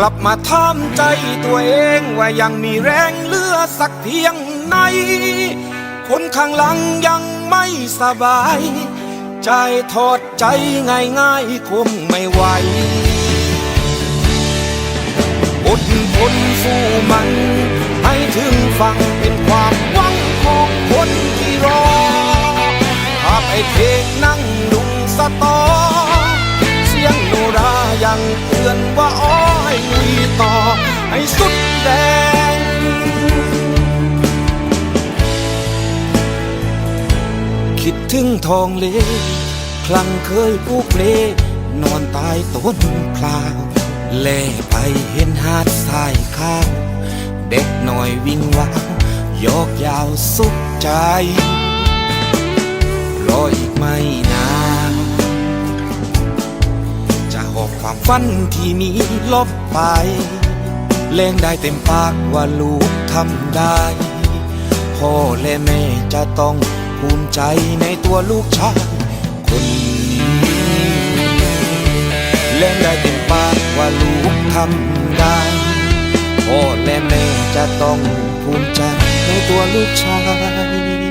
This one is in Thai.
กลับมาถามใจตัวเองว่ายังมีแรงเหลือสักเพียงไหน คนข้างหลังยังไม่สบาย ใจทอดใจง่ายๆคงไม่ไหวอดทนสู้มัน ให้ถึงฟังเป็นความหวังของคนที่รอภาพไอ้เพลงนั่งลุงสตอ เสียงโนรายังเตือนว่าอ้อ ยลุยต่อให้สุดแรงคิดถึงทองเลคลังเคยปลูกเลนอนตายต้นพลาวแล่ไปเห็นหาดทรายขาวเด็กหน่อยวิ่งวาวยอกยาวสุขใจรออีกไม่นาน ฝันที่มีลบไปเล่งได้เต็มปากว่าลูกทำได้ พ่อและแม่จะต้องภูมิใจในตัวลูกชายคนนี้เล่นได้เต็มปากว่าลูกทำได้ พ่อและแม่จะต้องภูมิใจในตัวลูกชาย